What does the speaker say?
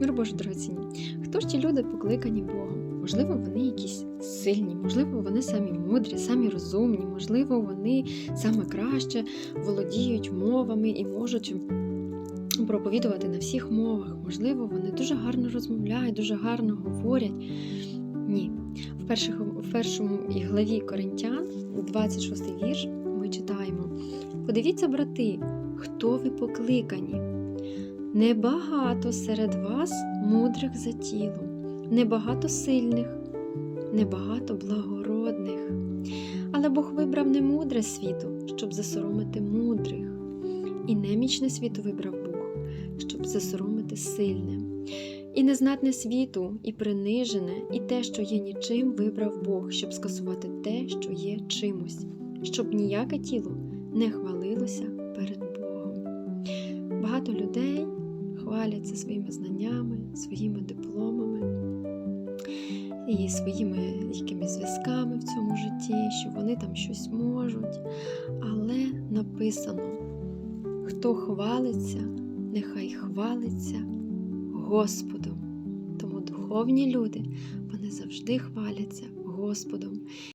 Мир Боже дорогоцінні. Хто ж ті люди покликані Богом? Можливо, вони якісь сильні, можливо, вони самі мудрі, самі розумні, можливо, вони саме краще володіють мовами і можуть проповідувати на всіх мовах. Можливо, вони дуже гарно розмовляють, дуже гарно говорять. Ні. В, перших, в першому главі Коринтян, 26 вірш, ми читаємо: Подивіться, брати, хто ви покликані. Небагато серед вас мудрих за тілом, небагато сильних, небагато благородних. Але Бог вибрав не мудре світу, щоб засоромити мудрих, і немічне світу вибрав Бог, щоб засоромити сильне. І незнатне світу, і принижене, і те, що є нічим, вибрав Бог, щоб скасувати те, що є чимось, щоб ніяке тіло не хвалилося перед Богом. Багато людей хваляться своїми знаннями, своїми дипломами і своїми якимись зв'язками в цьому житті, що вони там щось можуть. Але написано: хто хвалиться, нехай хвалиться Господом. Тому духовні люди вони завжди хваляться Господом.